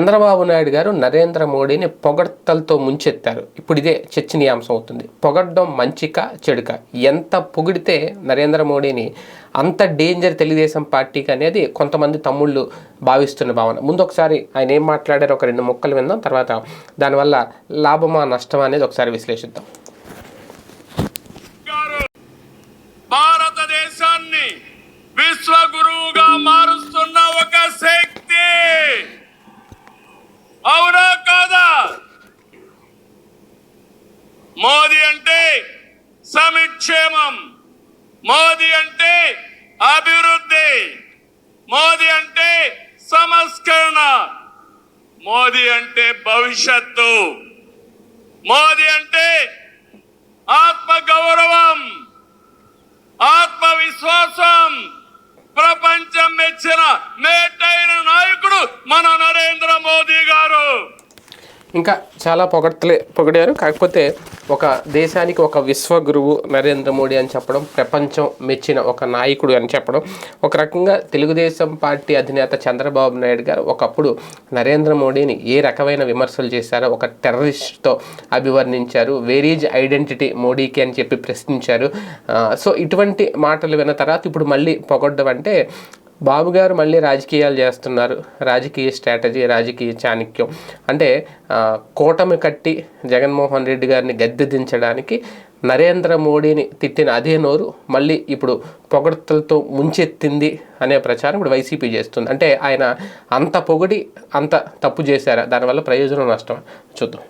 చంద్రబాబు నాయుడు గారు నరేంద్ర మోడీని పొగడ్తలతో ముంచెత్తారు. ఇప్పుడు ఇదే చర్చనీయాంశం అవుతుంది. పొగడ్డం మంచిక చెడుక? ఎంత పొగిడితే నరేంద్ర మోడీని అంత డేంజర్ తెలుగుదేశం పార్టీకి అనేది కొంతమంది తమ్ముళ్ళు భావిస్తున్న భావన. ముందు ఒకసారి ఆయన ఏం మాట్లాడారో ఒక రెండు ముక్కలు విందాం. తర్వాత దానివల్ల లాభమా నష్టమా అనేది ఒకసారి విశ్లేషిద్దాం. మోదీ అంటే సమిక్షేమం. మోదీ అంటే అభివృద్ధి. మోదీ అంటే సంస్కరణ. మోదీ అంటే భవిష్యత్తు. మోదీ అంటే ఆత్మ గౌరవం ఆత్మవిశ్వాసం ప్రపంచం మెచ్చిన మేటైన నాయకుడు మన నరేంద్ర మోదీ గారు ఇంకా చాలా పొగడ్తలే పొగిడారు. కాకపోతే ఒక దేశానికి ఒక విశ్వగురువు నరేంద్ర మోడీ అని చెప్పడం ప్రపంచం మెచ్చిన ఒక నాయకుడు అని చెప్పడం ఒక రకంగా తెలుగుదేశం పార్టీ అధినేత చంద్రబాబు నాయుడు గారు ఒకప్పుడు నరేంద్ర మోడీని ఏ రకమైన విమర్శలు చేశారో ఒక టెర్రరిస్ట్తో అభివర్ణించారు వేరీజ్ ఐడెంటిటీ మోడీకి అని చెప్పి ప్రశ్నించారు. సో ఇటువంటి మాటలు విన్న తర్వాత ఇప్పుడు మళ్ళీ పొగడ్డం అంటే బాబు గారు మళ్ళీ రాజకీయాలు చేస్తున్నారు. రాజకీయ స్ట్రాటజీ రాజకీయ చాణక్యం. అంటే కూటమి కట్టి జగన్మోహన్ రెడ్డి గారిని గద్దె దించడానికి నరేంద్ర మోడీని తిట్టిన అదే నోరు మళ్ళీ ఇప్పుడు పొగడ్తలతో ముంచెత్తింది అనే ప్రచారం ఇప్పుడు వైసీపీ చేస్తుంది. అంటే ఆయన అంత పొగిడి అంత తప్పు చేశారా? దానివల్ల ప్రయోజనం నష్టం చూద్దాం.